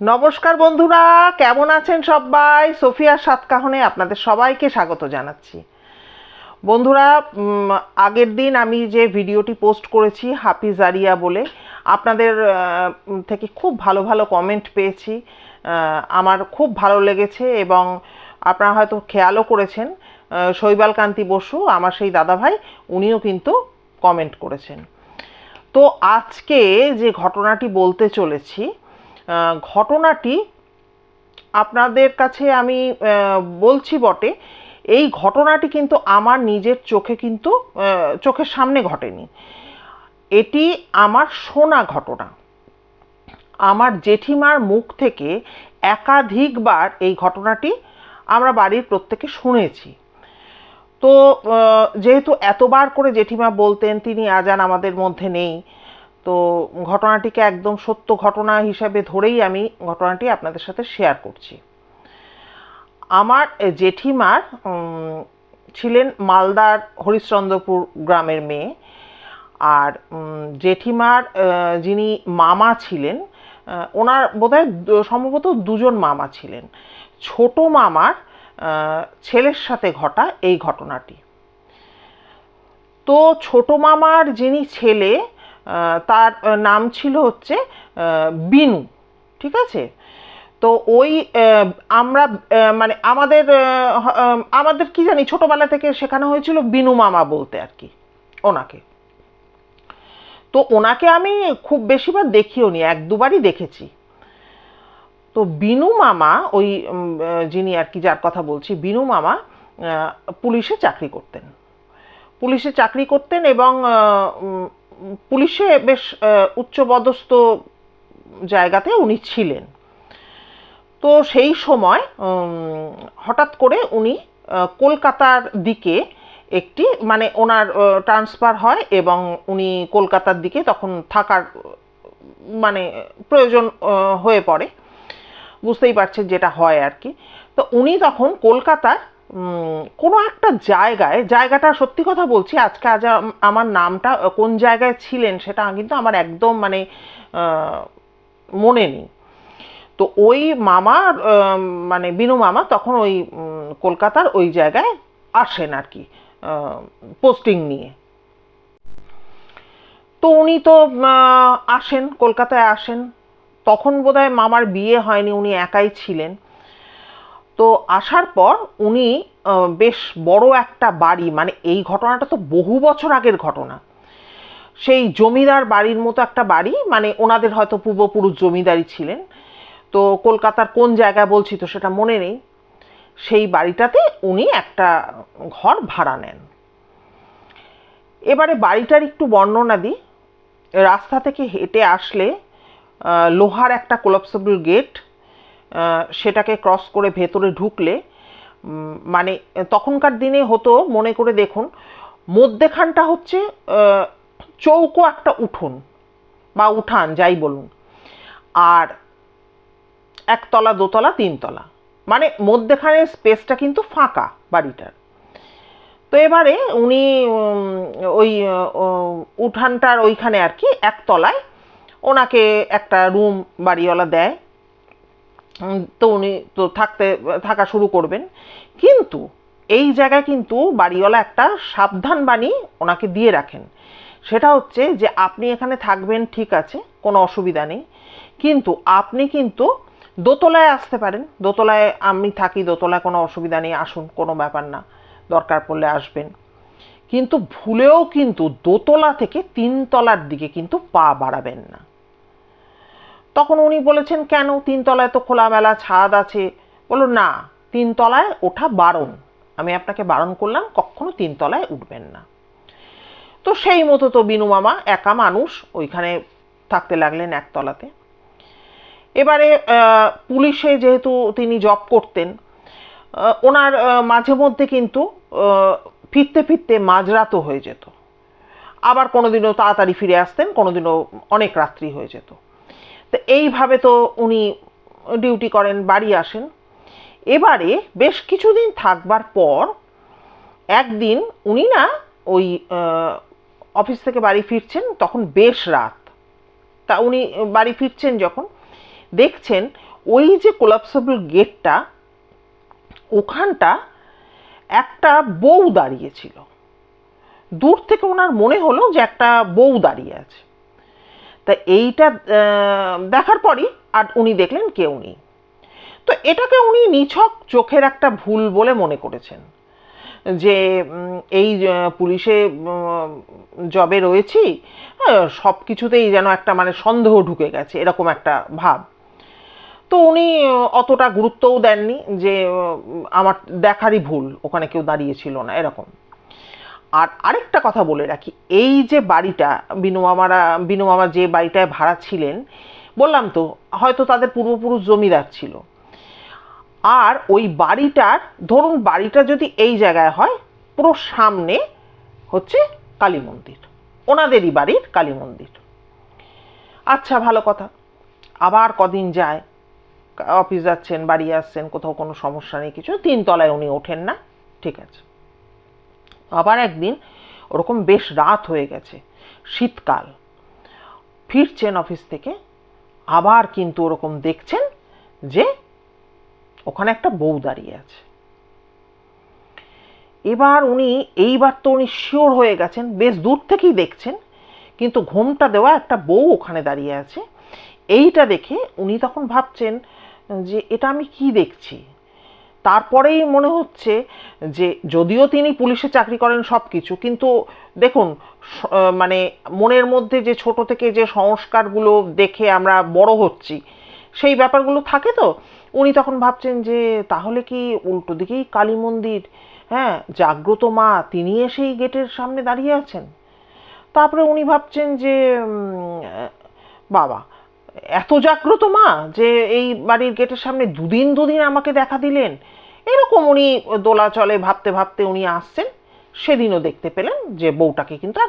নমস্কার বন্ধুরা কেমন আছেন সবাই? সোফিয়ার সাতকাহনে আপনাদের সবাইকে স্বাগত জানাচ্ছি। বন্ধুরা আগের দিন আমি যে ভিডিওটি পোস্ট করেছি হাফিজ আরিয়া বলে আপনাদের থেকে খুব ভালো ভালো কমেন্ট পেয়েছি। আমার খুব ভালো লেগেছে এবং আপনারা হয়তো খেয়ালও করেছেন আহ, শৈবাল কান্তি বসু আমার সেই দাদাভাই উনিও কিন্তু কমেন্ট করেছেন। তো আজকে যে ঘটনাটি বলতে চলেছি ঘটনাটি আপনাদের কাছে আমি বলছি বটে, এই ঘটনাটি কিন্তু আমার নিজের চোখে কিন্তু চোখের সামনে ঘটেনি। এটি আমার শোনা ঘটনা। আমার জেঠিমার মুখ থেকে একাধিকবার এই ঘটনাটি আমরা বাড়ির প্রত্যেকে শুনেছি। তো যেহেতু এতবার করে জেঠিমা বলতেন, তিনি আজান আমাদের মধ্যে নেই তো ঘটনাটিকে একদম সত্য ঘটনা হিসাবে ধরেই আমি ঘটনাটি আপনাদের সাথে শেয়ার করছি। আমার জেঠিমার ছিলেন মালদার হরিশ্চন্দ্রপুর গ্রামের মেয়ে আর জেঠিমার যিনি মামা ছিলেন ওনার বোধহয় সম্ভবত দুজন মামা ছিলেন। ছোট মামার ছেলের সাথে ঘটা এই ঘটনাটি। তো ছোট মামার যিনি ছেলে তার নাম ছিল হচ্ছে বিনু, ঠিক আছে? তো ওই আমরা মানে আমাদের আমাদের কি জানি ছোটবেলা থেকে শেখানো হয়েছিল বিনু মামা বলতে আর কি, ওনাকে। তো ওনাকে আমি খুব বেশিবার দেখিও নি, এক দুবারই দেখেছি। তো বিনু মামা, ওই যিনি আর কি যার কথা বলছি, বিনু মামা পুলিশে চাকরি করতেন। পুলিশে চাকরি করতেন এবং পুলিশে বেশ উচ্চপদস্থ জায়গাতে উনি ছিলেন। তো সেই সময় হঠাৎ করে উনি কলকাতার দিকে একটি মানে ওনার ট্রান্সফার হয় এবং উনি কলকাতার দিকে তখন থাকার মানে প্রয়োজন হয়ে পড়ে। বুঝতেই পারছেন যেটা হয় আর কি। তো উনি তখন কলকাতার কোনো একটা জায়গায় জায়গাটা সত্যি কথা বলছি আজকে আজ আমার নামটা কোন জায়গায় ছিলেন সেটা কিন্তু আমার একদম মানে মনে নেই। তো ওই আহ, মানে বিনু মামা তখন ওই কলকাতার ওই জায়গায় আসেন আর কি পোস্টিং নিয়ে। তো উনি তো আসেন কলকাতায় আসেন। তখন বোধহয় মামার বিয়ে হয়নি উনি একাই ছিলেন। তো আসার পর উনি বেশ বড় একটা বাড়ি মানে এই ঘটনাটা তো বহু বছর আগের ঘটনা। সেই জমিদার বাড়ির মতো একটা বাড়ি মানে ওনাদের হয়তো পূর্বপুরুষ জমিদারি ছিলেন। তো কলকাতার কোন জায়গায় বলছি তো সেটা মনে নেই। সেই বাড়িটাতে উনি একটা ঘর ভাড়া নেন। এবারে বাড়িটার একটু বর্ণনা দিই। রাস্তা থেকে হেঁটে আসলে লোহার একটা কোলাপসেবল গেট সেটাকে ক্রস করে ভেতরে ঢুকলে মানে তখনকার দিনে হতো, মনে করে দেখুন, মধ্যেখানটা হচ্ছে চৌকো একটা উঠোন বা উঠান, যাই বলুন, আর একতলা, দোতলা, তিনতলা। মানে মধ্যেখানের স্পেসটা কিন্তু ফাঁকা বাড়িটার। তো এবারে উনি ওই উঠানটার ওইখানে আর কি, একতলায় ওনাকে একটা রুম বাড়িওয়ালা দেয় তো উনি তো থাকতে, থাকা শুরু করবেন। কিন্তু এই জায়গায় কিন্তু বাড়িওয়ালা একটা সাবধান বাণী ওনাকে দিয়ে রাখেন। সেটা হচ্ছে যে, আপনি এখানে থাকবেন, ঠিক আছে, কোনো অসুবিধা নেই। কিন্তু আপনি কিন্তু দোতলায় আসতে পারেন। দোতলায় আমি থাকি, দোতলায় কোনো অসুবিধা নেই, আসুন, কোনো ব্যাপার না, দরকার পড়লে আসবেন। কিন্তু ভুলেও কিন্তু দোতলা থেকে তিনতলার দিকে কিন্তু পা বাড়াবেন না। তখন উনি বলেছেন, কেন? তিনতলায় তো খোলামেলা ছাদ আছে। বলল, না, তিনতলায় ওঠা বারণ। আমি আপনাকে বারণ করলাম, কখনো তিনতলায় উঠবেন না। তো সেই মতো তো বিনু মামা, একা মানুষ, ওইখানে থাকতে লাগলেন একতলাতে। এবারে পুলিশে যেহেতু তিনি জব করতেন ওনার মাঝে মধ্যে কিন্তু ফিরতে ফিরতে মাঝরাতও হয়ে যেত। আবার কোনোদিনও তাড়াতাড়ি ফিরে আসতেন, কোনোদিনও অনেক রাত্রি হয়ে যেত। তো এইভাবে তো উনি ডিউটি করেন, বাড়ি আসেন। এবারে বেশ কিছুদিন থাকবার পর একদিন উনি না ওই অফিস থেকে বাড়ি ফিরছেন, তখন বেশ রাত। তা উনি বাড়ি ফিরছেন যখন, দেখছেন ওই যে কোলাপসেবল গেটটা, ওখানটা একটা বউ দাঁড়িয়েছিল দূর থেকে ওনার মনে হলো যে একটা বউ দাঁড়িয়ে আছে। তা এইটা দেখার পরই আর উনি দেখলেন কেউ নেই। তো এটাকে উনি নিছক চোখের একটা ভুল বলে মনে করেছেন। যে এই পুলিশে জবে রয়েছি সব কিছুতেই যেন একটা মানে সন্দেহ ঢুকে গেছে, এরকম একটা ভাব। তো উনি অতটা গুরুত্বও দেননি যে আমার দেখারই ভুল, ওখানে কেউ দাঁড়িয়েছিল না, এরকম। আর আরেকটা কথা বলে রাখি, এই যে বাড়িটা, বিনু মামারা, বিনু মামা যে বাড়িটায় ভাড়া ছিলেন, বললাম তো, হয়তো তাদের পূর্বপুরুষ জমিদার ছিল। আর ওই বাড়িটার, ধরুন বাড়িটা যদি এই জায়গায় হয়, পুরো সামনে হচ্ছে কালী মন্দির, ওনাদেরই বাড়ির কালী মন্দির। আচ্ছা ভালো কথা। আবার কদিন যায়, অফিস যাচ্ছেন, বাড়ি আসছেন, কোথাও কোনো সমস্যা নেই, কিছু, তিনতলায় উনি ওঠেন না, ঠিক আছে। আবার একদিন ওরকম বেশ রাত হয়ে গেছে, শীতকাল। ফিরছেন অফিস থেকে, আবার কিন্তু ওরকম দেখছেন যে ওখানে একটা বউ দাঁড়িয়ে আছে। এবার উনি, এইবার তো উনি শিওর হয়ে গেছেন, বেশ দূর থেকেই দেখছেন, কিন্তু ঘোমটা দেওয়া একটা বউ ওখানে দাঁড়িয়ে আছে। এইটা দেখে উনি তখন ভাবছেন যে এটা আমি কি দেখছি? তারপরেই মনে হচ্ছে যে যদিও তিনি পুলিশে চাকরি করেন সব কিছু কিন্তু দেখুন মানে মনের মধ্যে যে ছোট থেকে যে সংস্কারগুলো দেখে আমরা বড় হচ্ছি, সেই ব্যাপারগুলো থাকে তো? উনি তখন ভাবছেন যে তাহলে কি উল্টো দিকেই কালী মন্দির? হ্যাঁ জাগ্রত মা, তিনি এসেই গেটের সামনে দাঁড়িয়ে আছেন। তারপরে উনি ভাবছেন যে বাবা, এত জাগ্রত মা যে এই বাড়ির গেটের সামনে দুদিন দুদিন আমাকে দেখা দিলেন? এরকম উনি দোলাচলে ভাবতে ভাবতে উনি আসছেন, সেদিনও দেখতে পেলেন যে বউটাকে কিন্তু আর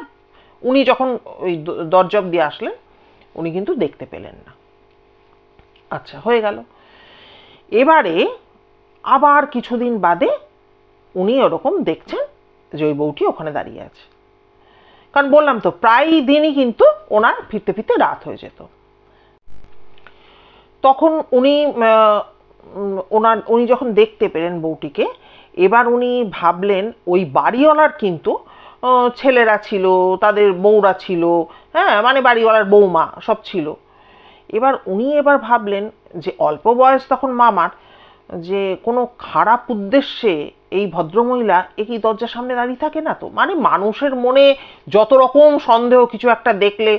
উনি যখন ওই দ- দরজা দিয়ে আসলেন, উনি কিন্তু দেখতে পেলেন না। আচ্ছা হয়ে গেল। এবারে আবার কিছুদিন বাদে উনি ওরকম দেখছেন যে ওই বউটি ওখানে দাঁড়িয়ে আছে। কারণ বললাম তো, প্রায় দিনই কিন্তু ওনার ফিরতে ফিরতে রাত হয়ে যেত। তখন উনি ওনার, উনি যখন দেখতে পেলেন বউটিকে, এবার উনি ভাবলেন ওই বাড়িওয়ালার কিন্তু ছেলেরা ছিল, তাদের বউরা ছিল হ্যাঁ মানে বাড়িওয়ালার বৌমা সব ছিল। এবার উনি এবার ভাবলেন যে অল্প বয়স তখন মামার, যে কোনো খারাপ উদ্দেশ্যে এই ভদ্রমহিলা একই দরজার সামনে দাঁড়িয়ে থাকে না তো? মানে মানুষের মনে যত রকম সন্দেহ কিছু একটা দেখলে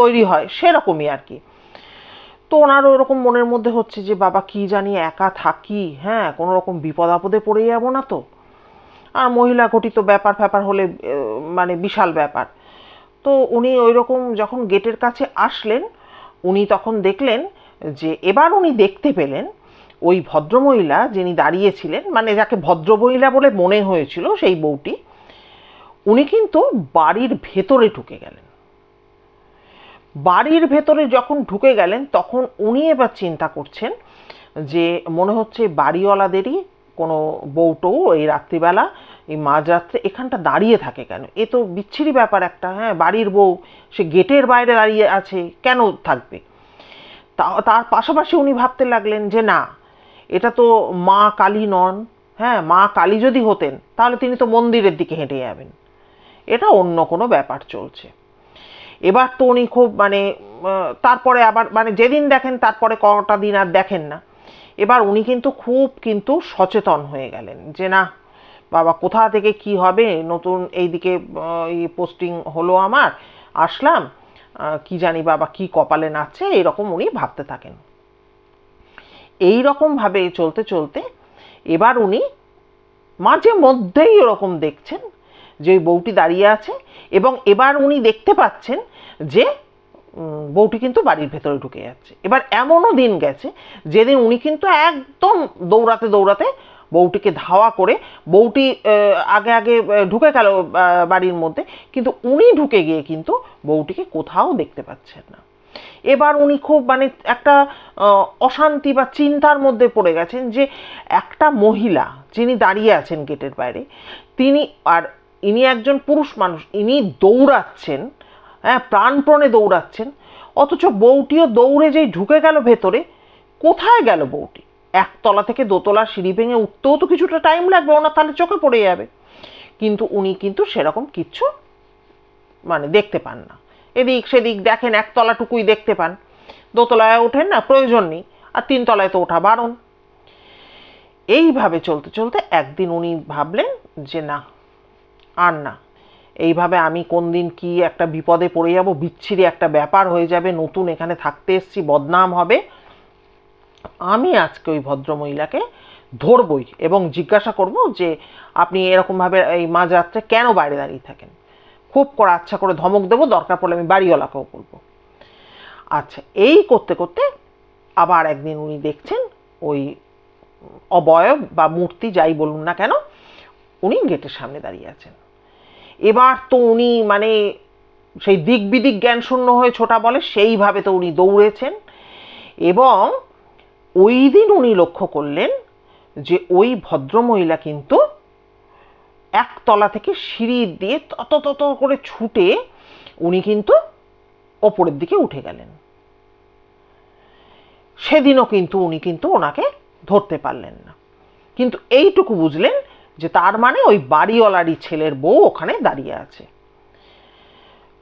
তৈরি হয়, সেরকমই আর কি। তো ওনারও ওরকম মনের মধ্যে হচ্ছে যে, বাবা, কি জানি একা থাকি? হ্যাঁ কোনো রকম বিপদ আপদে পড়ে যাব না তো। আর মহিলা ঘটিত ব্যাপার ফ্যাপার হলে মানে বিশাল ব্যাপার। তো উনি ওই রকম যখন গেটের কাছে আসলেন, উনি তখন দেখলেন যে, এবার উনি দেখতে পেলেন ওই ভদ্রমহিলা যিনি দাঁড়িয়েছিলেন মানে যাকে ভদ্রমহিলা বলে মনে হয়েছিল সেই বউটি, উনি কিন্তু বাড়ির ভেতরে ঢুকে গেলেন। বাড়ির ভেতরে যখন ঢুকে গেলেন, তখন উনি এবার চিন্তা করছেন যে মনে হচ্ছে বাড়িওয়ালাদেরই কোনো বউটৌ এই রাত্রিবেলা, এই মাঝরাত্রে এখানটা দাঁড়িয়ে থাকে কেন? এ তো বিচ্ছিরি ব্যাপার একটা হ্যাঁ বাড়ির বউ, সে গেটের বাইরে দাঁড়িয়ে আছে, কেন থাকবে? তা, তার পাশাপাশি উনি ভাবতে লাগলেন যে না, এটা তো মা কালী নন হ্যাঁ মা কালী যদি হতেন, তাহলে তিনি তো মন্দিরের দিকে হেঁটে যাবেন। এটা অন্য কোনো ব্যাপার চলছে। এবার তো উনি খুব মানে তারপরে আবার মানে যেদিন দেখেন তারপরে কটা দিন আর দেখেন না। এবার উনি কিন্তু খুব কিন্তু সচেতন হয়ে গেলেন যে না, বাবা কোথা থেকে কি হবে? নতুন এইদিকে পোস্টিং হলো আমার, আসলাম কি জানি বাবা কি কপালে নাচছে, এরকম উনি ভাবতে থাকেন। এই রকম ভাবে চলতে চলতে এবার উনি মাঝে মধ্যেই ওরকম দেখছেন যে ওই বউটি দাঁড়িয়ে আছে এবং এবার উনি দেখতে পাচ্ছেন যে বউটি কিন্তু বাড়ির ভেতরে ঢুকে যাচ্ছে। এবার এমনও দিন গেছে যেদিন উনি কিন্তু একদম দৌড়াতে দৌড়াতে বউটিকে ধাওয়া করে, বউটি আগে আগে ঢুকে গেল বাড়ির মধ্যে, কিন্তু উনি ঢুকে গিয়ে কিন্তু বউটিকে কোথাও দেখতে পাচ্ছেন না। এবার উনি খুব মানে একটা অশান্তি বা চিন্তার মধ্যে পড়ে গেছেন যে একটা মহিলা যিনি দাঁড়িয়ে আছেন গেটের বাইরে, তিনি আর ইনি একজন পুরুষ মানুষ, ইনি দৌড়াচ্ছেন হ্যাঁ প্রাণপণে দৌড়াচ্ছেন, অথচ বউটিও দৌড়ে যেই ঢুকে গেল ভেতরে, কোথায় গেল বউটি? একতলা থেকে দোতলা সিঁড়ি ভেঙে উঠতেও তো কিছুটা টাইম লাগবে, ওনার তাহলে চোখে পড়ে যাবে। কিন্তু উনি কিন্তু সেরকম কিচ্ছু মানে দেখতে পান না। এদিক সেদিক দেখেন, একতলাটুকুই দেখতে পান। দোতলায় ওঠেন না, প্রয়োজন নেই। আর তিনতলায় তো ওঠা বারণ। এইভাবে চলতে চলতে একদিন উনি ভাবলেন যে না আর না। এইভাবে আমি কোন দিন কি একটা বিপদে পড়ে যাব, বিচ্ছিরি একটা ব্যাপার হয়ে যাবে, নতুন এখানে থাকতে এসছি, বদনাম হবে। আমি আজকে ওই ভদ্রমহিলাকে ধরবই এবং জিজ্ঞাসা করব যে, আপনি এরকমভাবে এই মাঝরাত্রে কেন বাইরে দাঁড়িয়ে থাকেন? খুব করে আচ্ছা করে ধমক দেবো, দরকার পড়লে আমি বাড়িওয়ালাকেও বলব। আচ্ছা এই করতে করতে আবার একদিন উনি দেখছেন ওই অবয়ব বা মূর্তি, যাই বলুন না কেন, উনি গেটের সামনে দাঁড়িয়ে আছেন। এবার তো উনি মানে সেই দিক বিদিক জ্ঞান শূন্য হয়ে ছোটা বলে সেইভাবে তো উনি দৌড়েছেন। এবং ওই দিন উনি লক্ষ্য করলেন যে ওই ভদ্রমহিলা কিন্তু একতলা থেকে সিঁড়ি দিয়ে তত তত করে ছুটে উনি কিন্তু ওপরের দিকে উঠে গেলেন। সেদিনও কিন্তু উনি কিন্তু ওনাকে ধরতে পারলেন না। কিন্তু এইটুকু বুঝলেন যে তার মানে ওই বাড়িওয়ালারই ছেলের বউ ওখানে দাঁড়িয়ে আছে।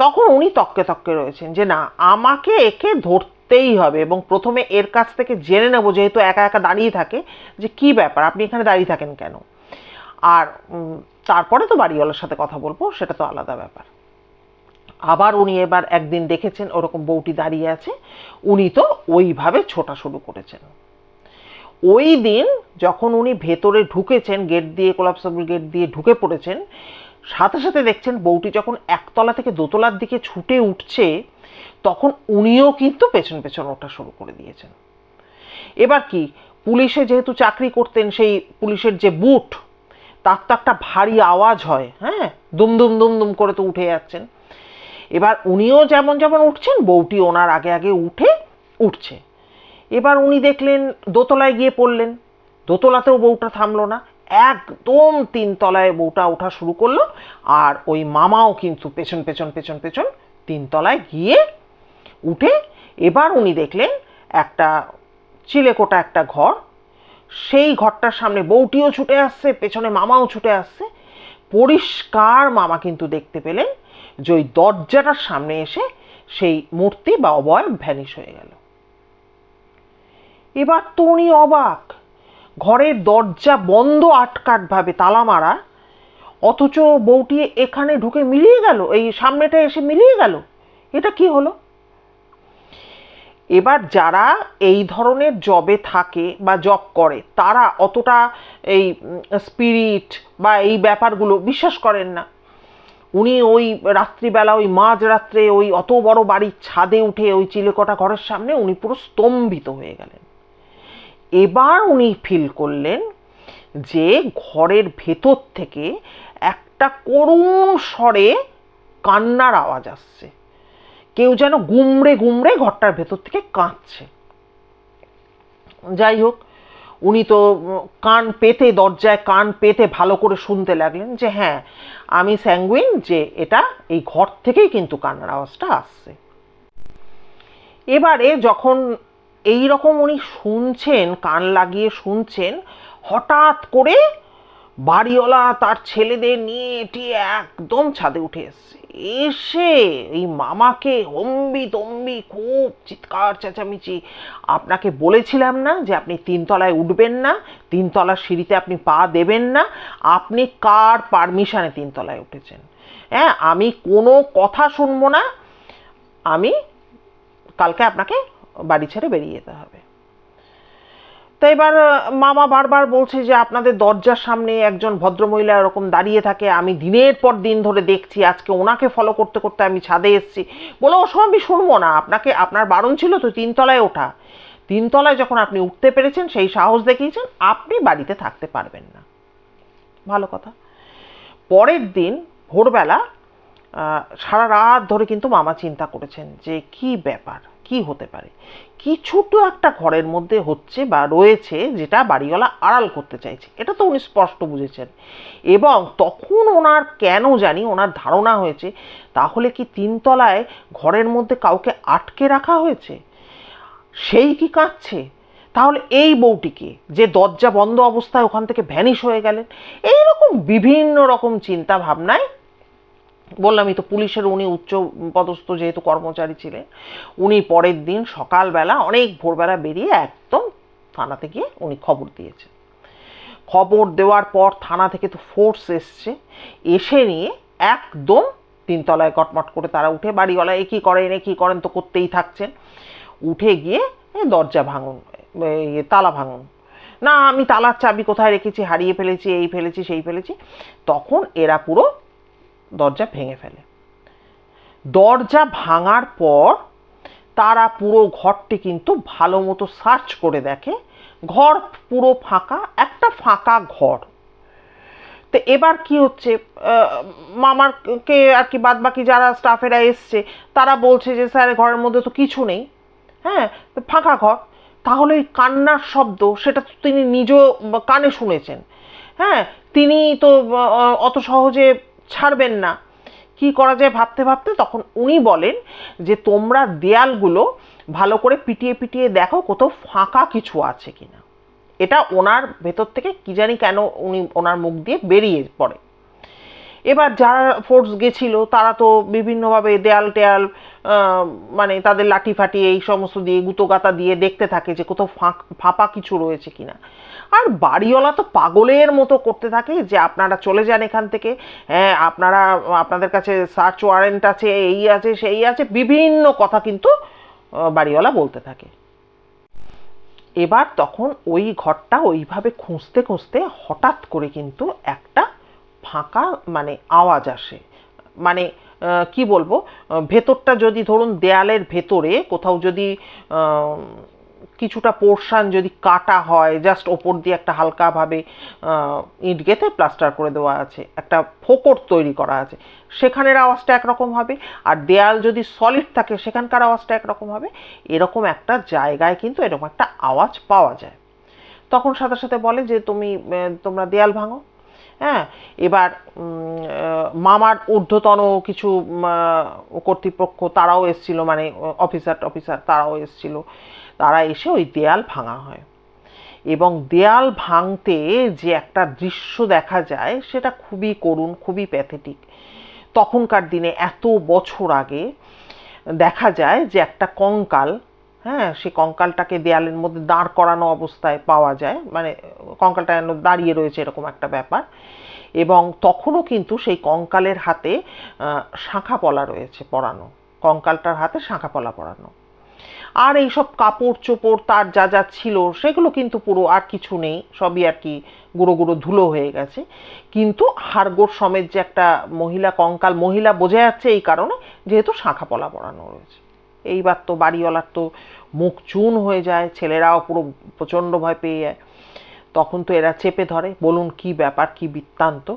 তখন উনি তককে তককে রয়েছেন যে না, আমাকে একে ধরতেই হবে এবং প্রথমে এর কাছ থেকে জেনে নেব যেহেতু একা একা দাঁড়িয়ে থাকে যে কি ব্যাপার, আপনি এখানে দাঁড়িয়ে থাকেন কেন? আর তারপরে তো বাড়িওয়ালার সাথে কথা বলব, সেটা তো আলাদা ব্যাপার। আবার উনি এবার একদিন দেখেছেন ওরকম বউটি দাঁড়িয়ে আছে, উনি তো ওইভাবে ছোটা শুরু করেছেন। ওই দিন যখন উনি ভেতরে ঢুকেছেন গেট দিয়ে কোলাপসাবল গেট দিয়ে ঢুকে পড়েছেন, সাথে সাথে দেখছেন বউটি যখন একতলা থেকে দোতলার দিকে ছুটে উঠছে, তখন উনিও কিন্তু পেছন পেছন ওঠা শুরু করে দিয়েছেন। এবার কি, পুলিশে যেহেতু চাকরি করতেন সেই পুলিশের যে বুট, তার তো একটা ভারী আওয়াজ হয় হ্যাঁ? দুম দুম দুম দুম করে তো উঠে যাচ্ছেন। এবার উনিও যেমন যেমন উঠছেন, বউটি ওনার আগে আগে উঠে উঠছে। এবার উনি দেখলেন দোতলায় গিয়ে পড়লেন। দোতলাতেও বউটা থামলো না। একদম তিনতলায় বউটা ওঠা শুরু করল আর ওই মামাও কিন্তু পেছন পেছন পেছন পেছন তিনতলায় গিয়ে উঠে এবার উনি দেখলেন একটা চিলেকোটা একটা ঘর। সেই ঘরটার সামনে বউটিও ছুটে আসছে, পেছনে মামাও ছুটে আসছে। পরিষ্কার মামা কিন্তু দেখতে পেলেন যে ওই দরজাটার সামনে এসে সেই মূর্তি বা অবয়ব ভ্যানিশ হয়ে গেল। এবার তো উনি অবাক। ঘরের দরজা বন্ধ আটকাটভাবে তালা মারা। অথচ বউটি এখানে ঢুকে মিলিয়ে গেল, এই সামনেটা এসে মিলিয়ে গেল। এটা কি হলো? এবার যারা এই ধরনের জবে থাকে বা জব করে, তারা অতটা এই স্পিরিট বা এই ব্যাপারগুলো বিশ্বাস করেন না। উনি ওই রাত্রিবেলা, ওই মাঝ রাত্রে, ওই অত বড় বাড়ির ছাদে উঠে ওই চিলেকটা ঘরের সামনে উনি পুরো স্তম্ভিত হয়ে গেলেন। এবার উনি ফিল করলেন যে ঘরের ভেতর থেকে একটা করুণ স্বরে কান্নার আওয়াজ আসছে। কেউ যেন গুমড়ে গুমড়ে ঘরটার ভেতর থেকে কাঁদছে। যাই হোক, উনি তো কান পেতে, দরজায় কান পেতে ভালো করে শুনতে লাগলেন যে হ্যাঁ আমি স্যাঙ্গুইন যে এটা এই ঘর থেকেই কিন্তু কান্নার আওয়াজটা আসছে। এবারে যখন এই রকম উনি শুনছেন, কান লাগিয়ে শুনছেন, হঠাৎ করে বাড়িওয়ালা তার ছেলেদের নিয়ে এটি একদম ছাদে উঠে এসছে। এসে এই মামাকে হম্বি তম্বি খুব চিৎকার চেঁচামেচি, আপনাকে বলেছিলাম না যে আপনি তিনতলায় উঠবেন না, তিনতলার সিঁড়িতে আপনি পা দেবেন না, আপনি কার পারমিশনে তিনতলায় উঠেছেন? হ্যাঁ আমি কোনো কথা শুনব না, আমি কালকে আপনাকে বাড়ি ছেড়ে বেরিয়ে যেতে হবে। তো এবার মামা বারবার বলছে যে আপনাদের দরজার সামনে একজন ভদ্রমহিলা এরকম দাঁড়িয়ে থাকে, আমি দিনের পর দিন ধরে দেখছি, আজকে ওনাকে ফলো করতে করতে আমি ছাদে এসেছি। বলে ওসব আমি শুনব না, আপনাকে, আপনার বারণ ছিল তো তিনতলায় ওঠা। তিনতলায় যখন আপনি উঠতে পেরেছেন, সেই সাহস দেখিয়েছেন, আপনি বাড়িতে থাকতে পারবেন না। ভালো কথা। পরের দিন, ভোরবেলা সারা রাত ধরে কিন্তু মামা চিন্তা করেছেন যে, কি ব্যাপার? কি হতে পারে? কিছু একটা ঘরের মধ্যে হচ্ছে বা রয়েছে যেটা বাড়িওয়ালা আড়াল করতে চাইছে? এটা তো উনি স্পষ্ট বুঝেছেন। এবং তখন ওনার কেন জানি ওনার ধারণা হয়েছে, তাহলে কি তিনতলায় ঘরের মধ্যে কাউকে আটকে রাখা হয়েছে? সেই কি কাঁদছে? তাহলে এই বউটিকে যে দরজা বন্ধ অবস্থায় ওখান থেকে ভ্যানিশ হয়ে গেলেন, এইরকম বিভিন্ন রকম চিন্তা ভাবনায় বললামই তো পুলিশের উনি উচ্চ পদস্থ যেহেতু কর্মচারী ছিলেন, উনি পরের দিন সকালবেলা অনেক ভোরবেলা বেরিয়ে একদম থানাতে গিয়ে উনি খবর দিয়েছেন। খবর দেওয়ার পর থানা থেকে তো ফোর্স এসছে, এসে নিয়ে একদম তিনতলায় কটমট করে তারা উঠে বাড়িওয়ালা, এ কী করেন, এ কী করেন? তো করতেই থাকছেন। উঠে গিয়ে দরজা ভাঙুন ইয়ে তালা ভাঙুন। না, আমি তালার চাবি কোথায় রেখেছি? হারিয়ে ফেলেছি, এই ফেলেছি, সেই ফেলেছি। তখন এরা পুরো দরজা ভেঙে ফেলে। দরজা ভাঙার পর তারা পুরো ঘরটি কিন্তু ভালো মতো সার্চ করে দেখে। ঘর পুরো ফাঁকা, একটা ফাঁকা ঘর। তো এবার কি হচ্ছে? মামারকে আর কি বাদ বাকি যারা স্টাফেরা এসছে, তারা বলছে যে, স্যার, ঘরের মধ্যে তো কিছু নেই। হ্যাঁ ফাঁকা ঘর। তাহলে ওই কান্নার শব্দ, সেটা তো তিনি নিজ কানে শুনেছেন। হ্যাঁ তিনি তো অত সহজে ছাড়বেন না। কি করা যায় ভাবতে ভাবতে? তখন উনি বলেন যে, তোমরা দেয়ালগুলো ভালো করে পিটিয়ে পিটিয়ে দেখো কোথাও ফাঁকা কিছু আছে কিনা। এটা ওনার ভেতর থেকে কি জানি কেন উনি ওনার মুখ দিয়ে বেরিয়ে পড়ে। এবার যারা ফোর্স গেছিল, তারা তো বিভিন্নভাবে দেয়াল টেয়াল মানে তাদের লাঠি ফাটি এই সমস্ত দিয়ে গুতো গাতা দিয়ে দেখতে থাকে যে কোথাও ফাঁক, ফাঁপা কিছু রয়েছে কিনা। আর বাড়িওয়ালা তো পাগলের মতো করতে থাকে যে আপনারা চলে যান এখান থেকে। হ্যাঁ আপনারা, আপনাদের কাছে সার্চ ওয়ারেন্ট আছে, এই আছে, সেই আছে, বিভিন্ন কথা কিন্তু বাড়িওয়ালা বলতে থাকে। এবার তখন ওই ঘরটা ওইভাবে খুঁজতে খুঁজতে হঠাৎ করে কিন্তু একটা ফাঁকা মানে আওয়াজ আসে। মানে কি বলব? ভেতরটা যদি ধরুন দেয়ালের ভেতরে, কোথাও যদি কিছুটা পোর্শন যদি কাটা হয় জাস্ট ওপর দিয়ে একটা হালকাভাবে ইট গেঁথে প্লাস্টার করে দেওয়া আছে, একটা ফোকর তৈরি করা আছে, সেখানের আওয়াজটা একরকম হবে। আর দেয়াল যদি সলিড থাকে, সেখানকার আওয়াজটা একরকম হবে। এরকম একটা জায়গায় কিন্তু এরকম একটা আওয়াজ পাওয়া যায়। তখন সাথে সাথে বলে যে, তুমি তোমরা দেয়াল ভাঙো। হ্যাঁ? এবার মামার ঊর্ধ্বতন কিছু কর্তৃপক্ষ, তারাও এসছিল মানে অফিসার অফিসার তারাও এসছিল। তারা এসে ওই দেয়াল ভাঙা হয়। এবং দেয়াল ভাঙতে যে একটা দৃশ্য দেখা যায়, সেটা খুবই করুণ, খুবই প্যাথেটিক। তখনকার দিনে এত বছর আগে দেখা যায় যে একটা কঙ্কাল হ্যাঁ সেই কঙ্কালটাকে দেয়ালের মধ্যে দাঁড় করানো অবস্থায় পাওয়া যায়। মানে কঙ্কালটা যেন দাঁড়িয়ে রয়েছে এরকম একটা ব্যাপার। এবং তখনও কিন্তু সেই কঙ্কালের হাতে শাঁখা পলা রয়েছে পরানো। কঙ্কালটার হাতে শাঁখা পলা পরানো। আর এইসব কাপড় চোপড় তার যা যা ছিল, সেগুলো কিন্তু পুরো আর কিছু নেই। সবই আর কি গুঁড়ো গুঁড়ো ধুলো হয়ে গেছে। কিন্তু হাড়গোড় সমেত যে একটা মহিলা কঙ্কাল, মহিলা বোঝা যাচ্ছে এই কারণে, যেহেতু শাঁখা পলা পরানো রয়েছে। এইবার তো বাড়িওয়ালার তো মুখ চুন হয়ে যায়, ছেলেরাও পুরো প্রচণ্ড ভয় পেয়ে যায়। তখন তো এরা চেপে ধরে, বলুন কি ব্যাপার, কি বৃত্তান্ত?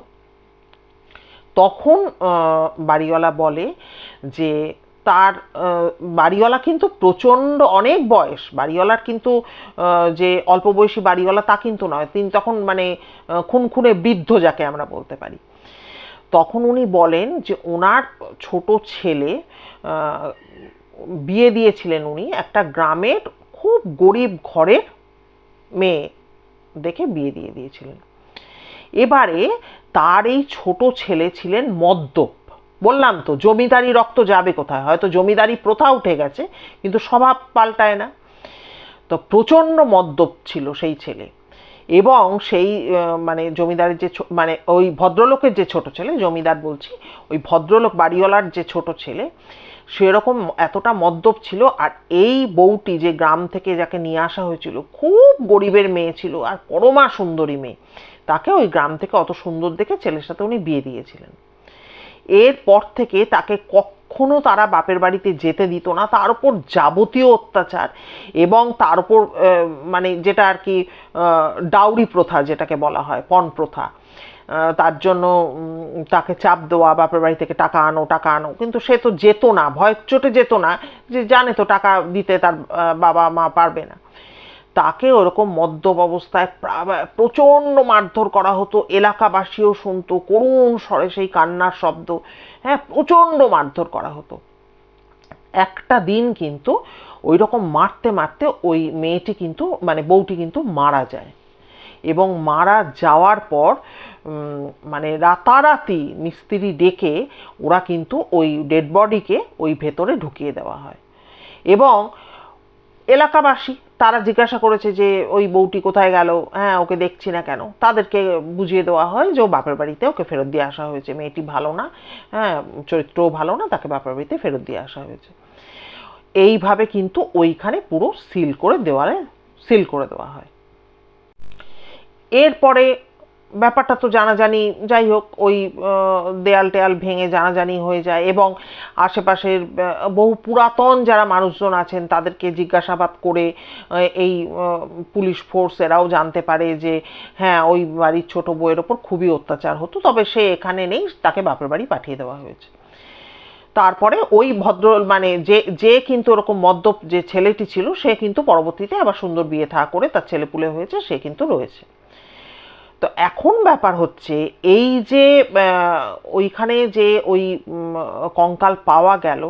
তখন বাড়িওয়ালা বলে যে তার বাড়িওয়ালা কিন্তু প্রচণ্ড অনেক বয়স, বাড়িওয়ালার কিন্তু যে অল্প বয়সী বাড়িওয়ালা তা কিন্তু নয়, তিনি তখন মানে খুনখুনে বৃদ্ধ যাকে আমরা বলতে পারি। তখন উনি বলেন যে ওনার ছোট ছেলে বিয়ে দিয়েছিলেন উনি একটা গ্রামের খুব গরিব ঘরের মেয়ে দেখে বিয়ে দিয়ে দিয়েছিলেন। এবারে তার এই ছোট ছেলে ছিলেন মদ্যপ। বললাম তো, জমিদারি রক্ত যাবে কোথায়? হয়তো জমিদারি প্রথা উঠে গেছে, কিন্তু স্বভাব পাল্টায় না। তো প্রচণ্ড মদ্যপ ছিল সেই ছেলে এবং সেই মানে জমিদারের যে মানে ওই ভদ্রলোকের যে ছোট ছেলে, জমিদার বলছি, ওই ভদ্রলোক বাড়িওয়ালার যে ছোট ছেলে সেরকম এতটা মদ্যপ ছিল আর এই বউটি যে গ্রাম থেকে যাকে নিয়ে আসা হয়েছিল, খুব গরিবের মেয়ে ছিল আর পরমা সুন্দরী মেয়ে, তাকে ওই গ্রাম থেকে অত সুন্দর দেখে ছেলের সাথে উনি বিয়ে দিয়েছিলেন। এরপর থেকে তাকে কখনো তারা বাপের বাড়িতে যেতে দিত না, তার উপর যাবতীয় অত্যাচার এবং তার উপর মানে যেটা আর কি ডাউরি প্রথা যেটাকে বলা হয়, পণ প্রথা। তার জন্য তাকে চাপ দেওয়া, বাপের বাড়ি থেকে টাকা আনো টাকা আনো। কিন্তু সে তো যেত না, ভয় চোটে যেত না, যে জানে তো টাকা দিতে তার বাবা মা পারবে না। তাকে ওরকম মদ্যপ অবস্থায় প্রচণ্ড মারধর করা হতো, এলাকাবাসীও শুনতো, করুণ স্বরে সেই কান্নার শব্দ হ্যাঁ প্রচণ্ড মারধর করা হতো। একটা দিন কিন্তু ওই রকম মারতে মারতে ওই মেয়েটি কিন্তু মানে বউটি কিন্তু মারা যায়। এবং মারা যাওয়ার পর মানে রাতারাতি মিস্ত্রি ডেকে ওরা কিন্তু ওই ডেড বডিকে ওই ভেতরে ঢুকিয়ে দেওয়া হয়। এবং এলাকাবাসী তারা জিজ্ঞাসা করেছে যে, ওই বউটি কোথায় গেল? হ্যাঁ ওকে দেখছি না কেন? তাদেরকে বুঝিয়ে দেওয়া হয় যে, ও বাপের বাড়িতে ওকে ফেরত দিয়ে আসা হয়েছে। মেয়েটি ভালো না। হ্যাঁ চরিত্রও ভালো না, তাকে বাপের বাড়িতে ফেরত দিয়ে আসা হয়েছে। এইভাবে কিন্তু ওইখানে পুরো সিল করে দেওয়ালে সিল করে দেওয়া হয়। এরপরে ব্যাপারটা তো জানাজানি, যাই হোক, ওই দেয়াল টেয়াল ভেঙে জানাজানি হয়ে যায় এবং আশেপাশের বহু পুরাতন যারা মানুষজন আছেন তাদেরকে জিজ্ঞাসাবাদ করে এই পুলিশ ফোর্স এরাও জানতে পারে যে হ্যাঁ ওই বাড়ির ছোট বউয়ের ওপর খুবই অত্যাচার হতো, তবে সে এখানে নেই, তাকে বাপের বাড়ি পাঠিয়ে দেওয়া হয়েছে। তারপরে ওই ভদ্র মানে যে যে কিন্তু ওরকম মদ্যপ যে ছেলেটি ছিল, সে কিন্তু পরবর্তীতে আবার সুন্দর বিয়ে থা করে তার ছেলেপুলে হয়েছে, সে কিন্তু রয়েছে। তো এখন ব্যাপার হচ্ছে, এই যে ওইখানে যে ওই কঙ্কাল পাওয়া গেল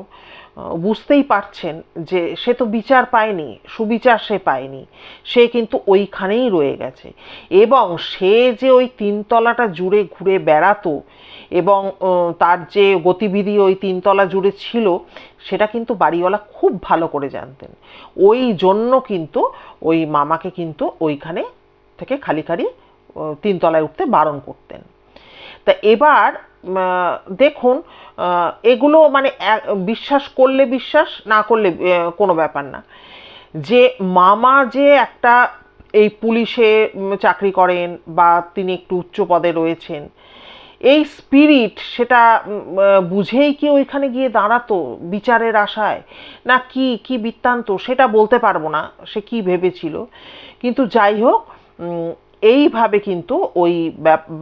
বুঝতেই পারছেন যে সে তো বিচার পায়নি, সুবিচার সে পায়নি, সে কিন্তু ওইখানেই রয়ে গেছে। এবং সে যে ওই তিনতলাটা জুড়ে ঘুরে বেড়াতো এবং তার যে গতিবিধি ওই তিনতলা জুড়ে ছিল, সেটা কিন্তু বাড়িওয়ালা খুব ভালো করে জানতেন। ওই জন্য কিন্তু ওই মামাকে কিন্তু ওইখানে থেকে খালি খালি তিনতলায় উঠতে বারণ করতেন। তা এবার দেখুন এগুলো মানে বিশ্বাস করলে বিশ্বাস, না করলে কোনো ব্যাপার না। যে মামা যে একটা এই পুলিশে চাকরি করেন বা তিনি একটু উচ্চ পদে রয়েছেন, এই স্পিরিট সেটা বুঝেই কি ওইখানে গিয়ে দাঁড়াতো বিচারের আশায়? না কি কি বৃত্তান্ত? সেটা বলতে পারব না, সে কি ভেবেছিল? কিন্তু যাই হোক এইভাবে কিন্তু ওই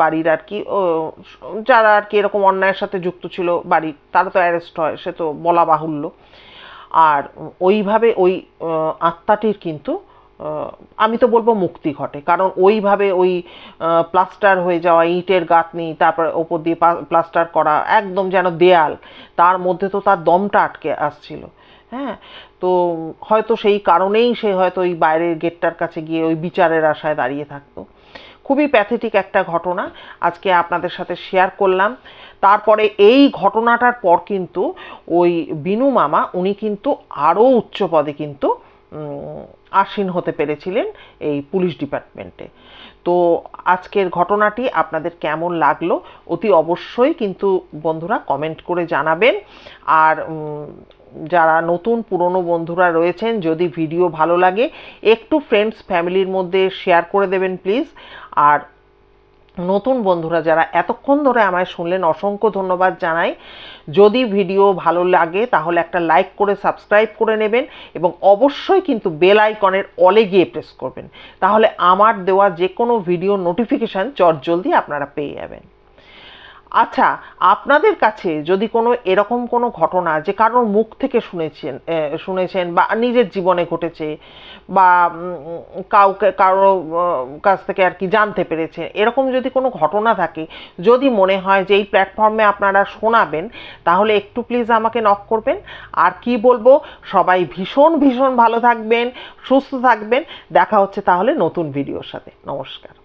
বাড়ির আর কি যারা আর কি এরকম অন্যায়ের সাথে যুক্ত ছিল বাড়ির তারা তো অ্যারেস্ট হয়, সে তো বলা বাহুল্য। আর ওইভাবে ওই আত্মাটির কিন্তু আমি তো বলব মুক্তি ঘটে। কারণ ওইভাবে ওই প্লাস্টার হয়ে যাওয়া, ইটের গাঁথনি, তারপর ওপর দিয়ে প্লাস্টার করা, একদম যেন দেয়াল, তার মধ্যে তো তার দমটা আটকে আসছিল। হ্যাঁ? তো হয়তো সেই কারণেই সে হয়তো ওই বাইরের গেটটার কাছে গিয়ে ওই বিচারের আশায় দাঁড়িয়ে থাকতো। খুবই প্যাথেটিক একটা ঘটনা আজকে আপনাদের সাথে শেয়ার করলাম। তারপরে এই ঘটনাটার পর কিন্তু ওই বিনু মামা, উনি কিন্তু আরও উচ্চ পদে কিন্তু আসীন হতে পেরেছিলেন এই পুলিশ ডিপার্টমেন্টে। তো আজকের ঘটনাটি আপনাদের কেমন লাগল অতি অবশ্যই কিন্তু বন্ধুরা কমেন্ট করে জানাবেন। আর যারা নতুন পুরনো বন্ধুরা রয়েছেন, যদি ভিডিও ভালো লাগে, একটু ফ্রেন্ডস ফ্যামিলির মধ্যে শেয়ার করে দেবেন প্লিজ আর নতুন বন্ধুরা যারা এতক্ষণ ধরে আমায় শুনলেন, অসংখ্য ধন্যবাদ জানাই। যদি ভিডিও ভালো লাগে, তাহলে একটা লাইক করে সাবস্ক্রাইব করে নেবেন এবং অবশ্যই কিন্তু বেল আইকনের অলে গিয়ে প্রেস করবেন। তাহলে আমার দেওয়া যে কোনো ভিডিও নোটিফিকেশান চটজলদি আপনারা পেয়ে যাবেন। আচ্ছা আপনাদের কাছে যদি কোনো এরকম কোনো ঘটনা যে কারোর মুখ থেকে শুনেছেন শুনেছেন বা নিজের জীবনে ঘটেছে বা কাউকে, কারও কাছ থেকে আর কি জানতে পেরেছে এরকম যদি কোনো ঘটনা থাকে, যদি মনে হয় যে এই প্ল্যাটফর্মে আপনারা শোনাবেন, তাহলে একটু প্লিজ আমাকে নক করবেন। আর কি বলব, সবাই ভীষণ ভীষণ ভালো থাকবেন, সুস্থ থাকবেন। দেখা হচ্ছে তাহলে নতুন ভিডিওর সাথে। নমস্কার।